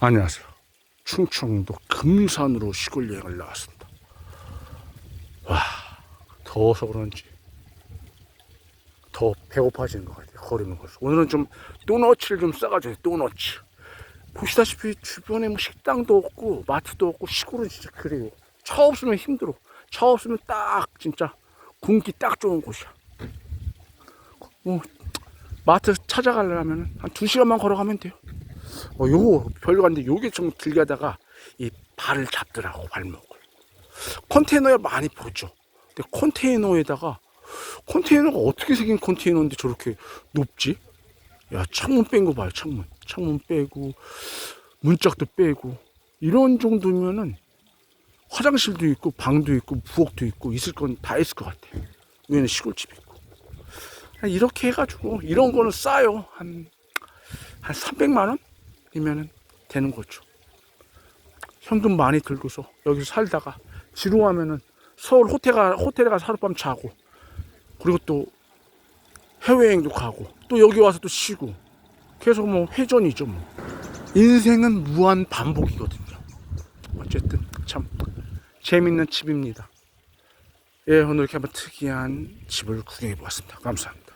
안녕하세요. 충청도 금산으로 시골 여행을 나왔습니다. 와, 더워서 그런지 더 배고파지는 것 같아요. 걸으는 것을. 오늘은 좀 도너츠를 좀 싸가지고 도너츠. 보시다시피 주변에 뭐 식당도 없고 마트도 없고 시골은 진짜 그래요. 차 없으면 힘들어. 차 없으면 딱 진짜 굶기 딱 좋은 곳이야. 뭐 마트 찾아가려면 한두 시간만 걸어가면 돼요. 어, 요거 별거 아닌데 요게 좀 길게 하다가 이 발을 잡더라고 발목을. 컨테이너에 많이 보죠. 근데 컨테이너에다가 컨테이너가 어떻게 생긴 컨테이너인데 저렇게 높지? 야 창문 뺀 거 봐요 창문. 창문 빼고 문짝도 빼고. 이런 정도면은 화장실도 있고 방도 있고 부엌도 있고 있을 건 다 있을 것 같아. 위에는 시골집 있고. 이렇게 해가지고 이런 거는 싸요. 한 한 300만 원 이면은 되는 거죠. 현금 많이 들고서 여기서 살다가 지루하면은 서울 호텔 가 호텔에 가서 하룻밤 자고 그리고 또 해외여행도 가고 또 여기 와서 또 쉬고 계속 뭐 회전이죠 뭐 인생은 무한 반복이거든요. 어쨌든 참 재밌는 집입니다. 예 오늘 이렇게 한번 특이한 집을 구경해 보았습니다. 감사합니다.